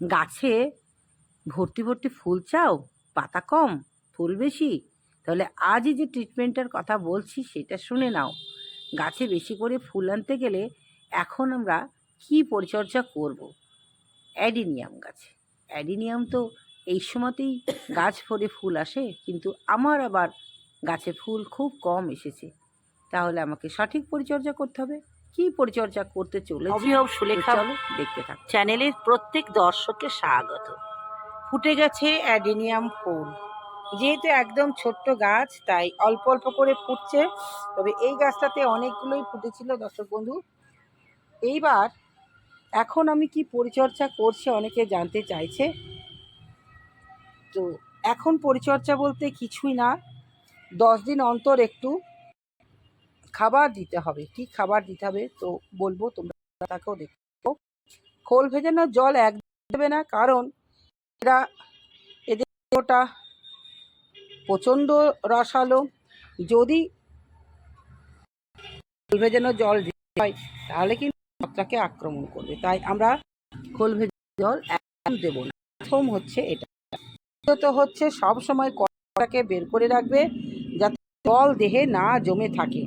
গাছে ভর্তি ভর্তি ফুল চাও? পাতা কম? ফুল বেশি? তাহলে আজই যে ট্রিটমেন্টের কথা বলছি সেটা শুনে নাও। গাছে বেশি করে ফুল আনতে গেলে এখন আমরা কি পরিচর্যা করব? অ্যাডিনিয়াম গাছে। অ্যাডিনিয়াম তো এই সময়তেই গাছ ভরে ফুল আসে, কিন্তু আমার আবার গাছে ফুল খুব কম এসেছে। তাহলে আমাকে সঠিক পরিচর্যা করতে হবে। কি পরিচর্যা করতে চলেছি। অভিনব সুলেখা দেখতে থাক। চ্যানেলের প্রত্যেক দর্শককে স্বাগত। ফুটে গেছে অ্যাডিনিয়াম ফুল। যেহেতু একদম ছোট্ট গাছ তাই অল্প অল্প করে ফুটছে। তবে এই গাছটাতে অনেকগুলোই ফুটেছিল দর্শক বন্ধু। এইবার এখন আমি কি পরিচর্যা করছি অনেকে জানতে চাইছে। তো এখন পরিচর্যা বলতে কিছুই না। দশ দিন অন্তর একটু খাবার দিতে হবে। কি খাবার দিতে হবে তো বলব তোমরা তাকেও দেখো। খোল ভেজানো জল এক দেবে না, কারণ এরা এদের ওটা প্রচণ্ড রসালো। যদি খোল ভেজানো জল হয়, তাহলে কিন্তু ছত্রাকে আক্রমণ করবে। তাই আমরা খোল ভেজানো জল একদম দেবো না। প্রথম হচ্ছে এটা। দ্বিতীয়ত হচ্ছে সব সময় কলাটাকে বের করে রাখবে। জল দেহে না জমে থাকে।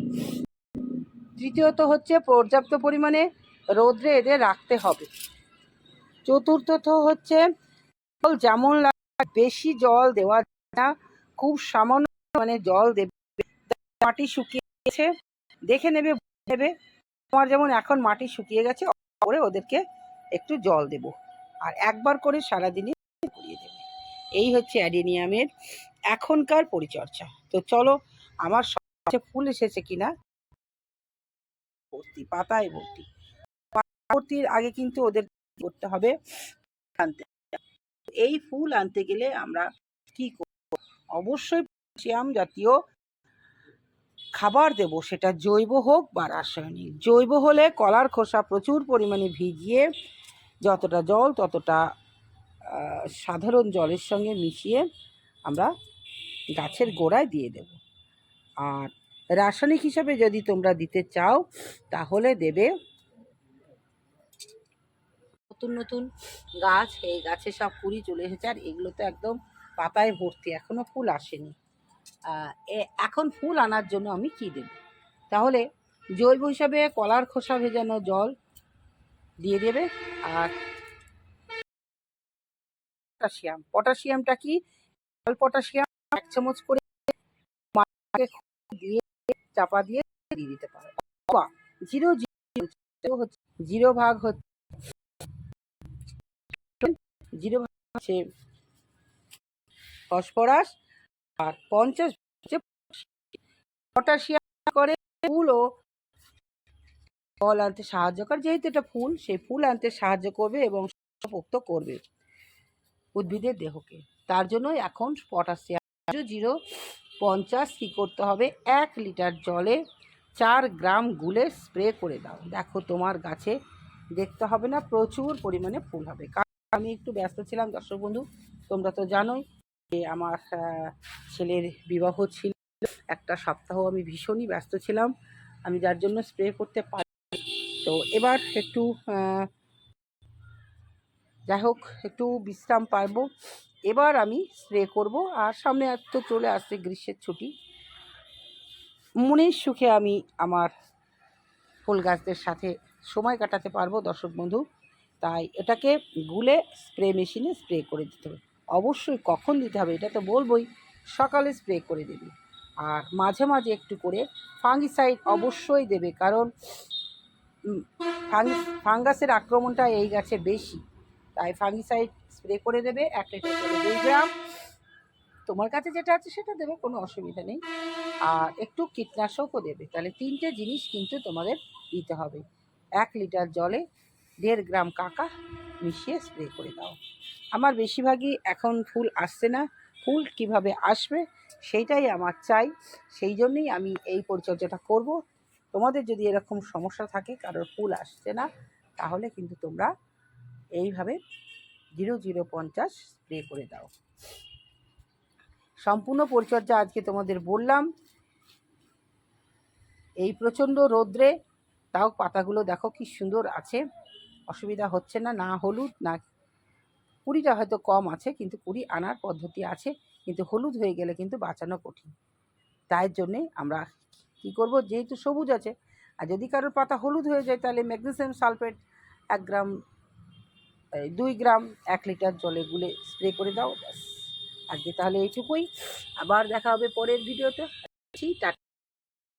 তৃতীয়ত হচ্ছে পর্যাপ্ত পরিমাণে রোদ্রে এদের রাখতে হবে। চতুর্থত হচ্ছে জল যেমন বেশি জল দেওয়া যায় না, খুব সামান্য মানে জল দেবে। মাটি শুকিয়ে গেছে দেখে নেবে নেবে। আমার যেমন এখন মাটি শুকিয়ে গেছে করে ওদেরকে একটু জল দেব। আর একবার করে সারাদিনই করিয়ে দেবে। এই হচ্ছে অ্যাডিনিয়ামের এখনকার পরিচর্যা। তো চলো আমার সবচেয়ে ফুল এসেছে কিনা? ভর্তি, পাতায় ভর্তি। ভর্তির আগে কিন্তু ওদের করতে হবে আনতে। এই ফুল আনতে গেলে আমরা কি করব? অবশ্যই পটাশিয়াম জাতীয় খাবার দেব। সেটা জৈব হোক বা রাসায়নিক। জৈব হলে কলার খোসা প্রচুর পরিমাণে ভিজিয়ে যতটা জল, ততটা সাধারণ জলের সঙ্গে মিশিয়ে আমরা গাছের গোড়ায় দিয়ে দেব। আর রাসায়নিক হিসাবে যদি তোমরা দিতে চাও, তাহলে দেবে নতুন নতুন গাছ, এই গাছে সব কুড়ি চলে এসেছে, আর এগুলো তো একদম পাতায় ভর্তি, এখনও ফুল আসেনি। এখন ফুল আনার জন্য আমি কি দেব? তাহলে জৈব হিসাবে কলার খোসা ভেজানো জল দিয়ে দেবে, আর পটাশিয়াম। পটাশিয়ামটা কি? পটাশিয়াম, এক চামচ করে দিয়ে চাপা দিয়ে দিয়ে দিতে পারো। বা জিরো জিরো হচ্ছে, জিরো ভাগ হচ্ছে, জিরো ভাগ হচ্ছে ফসফরাস আর পঞ্চাশ হচ্ছে পটাশিয়াম। করে ফুল ও ফল আনতে সাহায্য করে। যেহেতু এটা ফুল, সেই ফুল আনতে সাহায্য করবে এবং পোক্ত করবে উদ্ভিদের দেহকে। তার জন্যই এখন পটাশিয়াম জিরো পঞ্চাশ কী করতে হবে? এক লিটার জলে চার গ্রাম গুলে স্প্রে করে দাও। দেখো তোমার গাছে দেখতে হবে না, প্রচুর পরিমাণে ফুল হবে। কারণ আমি একটু ব্যস্ত ছিলাম, দর্শক বন্ধু, তোমরা তো জানোই যে আমার ছেলের বিবাহ ছিল। একটা সপ্তাহ আমি ভীষণই ব্যস্ত ছিলাম, আমি যার জন্য স্প্রে করতে পারি তো এবার একটু যাই হোক, একটু বিশ্রাম পারব এবার আমি স্প্রে করব আর সামনে তো চলে আসছে গ্রীষ্মের ছুটি। মনের সুখে আমি আমার ফুল গাছদের সাথে সময় কাটাতে পারব দর্শক বন্ধু। তাই এটাকে গুলে স্প্রে মেশিনে স্প্রে করে দিতে হবে। অবশ্যই কখন দিতে হবে এটা তো বলবোই, সকালে স্প্রে করে দেবে। আর মাঝে মাঝে একটু করে ফাঙ্গিসাইড অবশ্যই দেবে কারণ ফাঙ্গাসের আক্রমণটা এই গাছে বেশি। তাই ফাঙ্গিসাইড স্প্রে করে দেবে এক লিটার করে দুই গ্রাম। তোমার কাছে যেটা আছে সেটা দেবে, কোনো অসুবিধা নেই। আর একটু কীটনাশকও দেবে। তাহলে তিনটে জিনিস কিন্তু তোমাদের দিতে হবে। এক লিটার জলে দেড় গ্রাম কাকা মিশিয়ে স্প্রে করে দাও। আমার বেশিরভাগই এখন ফুল আসছে না। ফুল কীভাবে আসবে সেইটাই আমার চাই। সেই জন্যই আমি এই পরিচর্যাটা করব। তোমাদের যদি এরকম সমস্যা থাকে, কারোর ফুল আসছে না, তাহলে কিন্তু তোমরা এইভাবে জিরো জিরো পঞ্চাশ স্প্রে করে দাও। সম্পূর্ণ পরিচর্যা আজকে তোমাদের বললাম। এই প্রচণ্ড রৌদ্রে তাও পাতাগুলো দেখো কি সুন্দর আছে। অসুবিধা হচ্ছে না না হলুদ, না কুড়িটা হয়তো কম আছে, কিন্তু কুড়ি আনার পদ্ধতি আছে, কিন্তু হলুদ হয়ে গেলে কিন্তু বাঁচানো কঠিন। তাই জন্যে আমরা কী করব? যেহেতু সবুজ আছে, আর যদি কারোর পাতা হলুদ হয়ে যায়, তাহলে ম্যাগনেসিয়াম সালফেট এক গ্রাম দুই গ্রাম এক লিটার জলে গুলে স্প্রে করে দাও, ব্যাস। আজকে তাহলে এইটুকুই। আবার দেখা হবে পরের ভিডিওতে। টাটা।